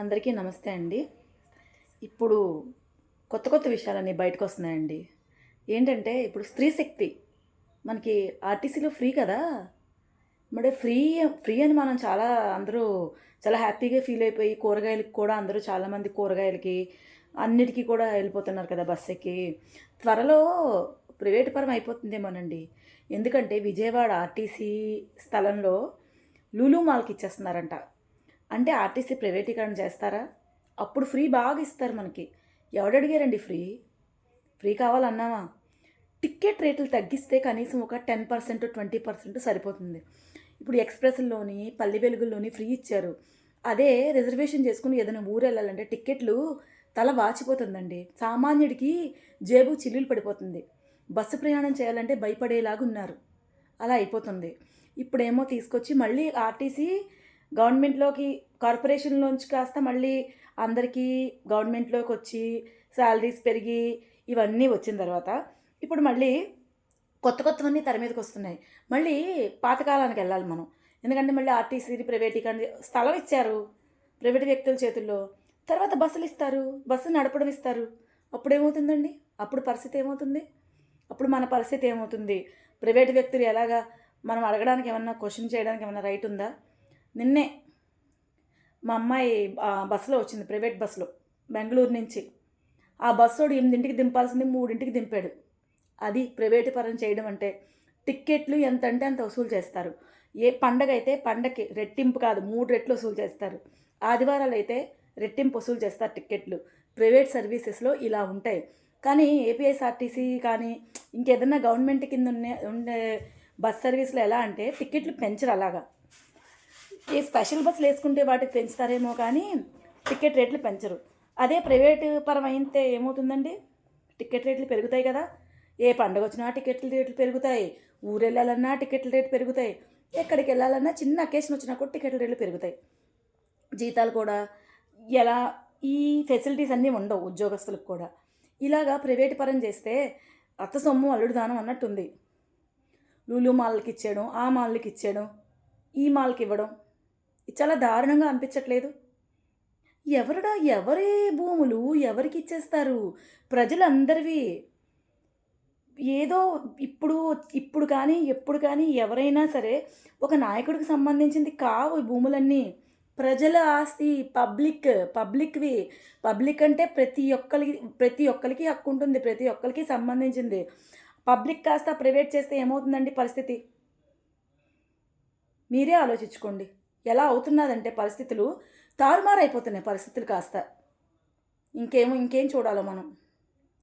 అందరికీ నమస్తే అండి. ఇప్పుడు కొత్త కొత్త విషయాలన్నీ బయటకు వస్తున్నాయండి ఏంటంటే ఇప్పుడు స్త్రీ శక్తి మనకి ఆర్టీసీలో ఫ్రీ కదా? మరి ఫ్రీ ఫ్రీ అని మనం చాలా అందరూ చాలా హ్యాపీగా ఫీల్ అయిపోయి కూరగాయలకి కూడా అందరూ చాలామంది కూరగాయలకి అన్నిటికీ కూడా వెళ్ళిపోతున్నారు కదా బస్ ఎక్కి త్వరలో ప్రైవేట్ పరం అయిపోతుందేమోనండి. ఎందుకంటే విజయవాడ ఆర్టీసీ స్థలంలో లూలు మాల్కి ఇచ్చేస్తున్నారంట. అంటే ఆర్టీసీ ప్రైవేటీకరణ చేస్తారా? అప్పుడు ఫ్రీ బాగా ఇస్తారు మనకి. ఎవడు అడిగారండి ఫ్రీ? ఫ్రీ కావాలన్నావా? టికెట్ రేట్లు తగ్గిస్తే కనీసం ఒక టెన్ పర్సెంట్ ట్వంటీ పర్సెంట్ సరిపోతుంది. ఇప్పుడు ఎక్స్ప్రెస్లోని పల్లి వెలుగుల్లోని ఫ్రీ ఇచ్చారు. అదే రిజర్వేషన్ చేసుకుని ఏదైనా ఊరు వెళ్ళాలంటే టికెట్లు తల వాచిపోతుందండి. సామాన్యుడికి జేబు చిల్లులు పడిపోతుంది. బస్సు ప్రయాణం చేయాలంటే భయపడేలాగా ఉన్నారు అలా అయిపోతుంది. ఇప్పుడేమో తీసుకొచ్చి మళ్ళీ ఆర్టీసీ గవర్నమెంట్లోకి కార్పొరేషన్లోంచి కాస్త మళ్ళీ అందరికీ గవర్నమెంట్లోకి వచ్చి శాలరీస్ పెరిగి ఇవన్నీ వచ్చిన తర్వాత ఇప్పుడు మళ్ళీ కొత్త కొత్తవన్నీ తెర మీదకి వస్తున్నాయి. మళ్ళీ పాతకాలానికి వెళ్ళాలి మనం. ఎందుకంటే మళ్ళీ ఆర్టీసీ ప్రైవేటీకరణ స్థలం ఇచ్చారు ప్రైవేట్ వ్యక్తుల చేతుల్లో. తర్వాత బస్సులు ఇస్తారు. బస్సు నడపడం ఇస్తారు. అప్పుడు ఏమవుతుందండి? అప్పుడు పరిస్థితి ఏమవుతుంది? అప్పుడు మన పరిస్థితి ఏమవుతుంది? ప్రైవేట్ వ్యక్తులు ఎలాగా? మనం అడగడానికి ఏమన్నా క్వశ్చన్ చేయడానికి ఏమన్నా రైట్ ఉందా? నిన్నే మా అమ్మాయి బస్సులో వచ్చింది ప్రైవేట్ బస్సులో బెంగళూరు నుంచి. ఆ బస్సోడు ఎనిమిదింటికి దింపాల్సింది మూడింటికి దింపాడు. అది ప్రైవేటు పరం చేయడం అంటే టిక్కెట్లు ఎంత అంటే అంత వసూలు చేస్తారు. ఏ పండగ అయితే పండగకి రెట్టింపు కాదు మూడు రెట్లు వసూలు చేస్తారు. ఆదివారాలు అయితే రెట్టింపు వసూలు చేస్తారు టిక్కెట్లు. ప్రైవేట్ సర్వీసెస్లో ఇలా ఉంటాయి. కానీ ఏపీఎస్ఆర్టీసీ కానీ ఇంకేదన్నా గవర్నమెంట్ కింద ఉండే ఉండే బస్ సర్వీస్లో ఎలా అంటే టిక్కెట్లు పెంచరు అలాగా. ఈ స్పెషల్ బస్సులు వేసుకుంటే వాటికి పెంచుతారేమో కానీ టికెట్ రేట్లు పెంచరు. అదే ప్రైవేట్ పరం అయితే ఏమవుతుందండి? టికెట్ రేట్లు పెరుగుతాయి కదా. ఏ పండుగ వచ్చినా టికెట్ల రేట్లు పెరుగుతాయి. ఊరు వెళ్ళాలన్నా టికెట్ల రేట్లు పెరుగుతాయి. ఎక్కడికి వెళ్ళాలన్నా చిన్న అకేషన్ వచ్చినా కూడా టికెట్ల రేట్లు పెరుగుతాయి. జీతాలు కూడా ఎలా ఈ ఫెసిలిటీస్ అన్నీ ఉండవు ఉద్యోగస్తులకు కూడా. ఇలాగా ప్రైవేట్ పరం చేస్తే అత్త సొమ్ము అల్లుడు దానం అన్నట్టుంది. లూలు మాలకి ఇచ్చేయడం ఆ మాల్కి ఇచ్చేయడం ఈ మాల్కి ఇవ్వడం. చాలా దారుణంగా అనిపించట్లేదు. ఎవరుడా ఎవరి భూములు? ఎవరికి ఇచ్చేస్తారు? ప్రజలందరివి. ఏదో ఇప్పుడు ఇప్పుడు కానీ ఎప్పుడు కానీ ఎవరైనా సరే ఒక నాయకుడికి సంబంధించింది కావు ఈ భూములన్నీ. ప్రజల ఆస్తి పబ్లిక్ పబ్లిక్వి. పబ్లిక్ అంటే ప్రతి ఒక్కరికి ప్రతి ఒక్కరికి హక్కు ఉంటుంది ప్రతి ఒక్కరికి సంబంధించింది. పబ్లిక్ కాస్త ప్రైవేట్ చేస్తే ఏమవుతుందండి పరిస్థితి? మీరే ఆలోచించుకోండి. ఎలా అవుతున్నదంటే పరిస్థితులు తారుమారైపోతున్నాయి పరిస్థితులు కాస్త. ఇంకేమో ఇంకేం చూడాలో మనం.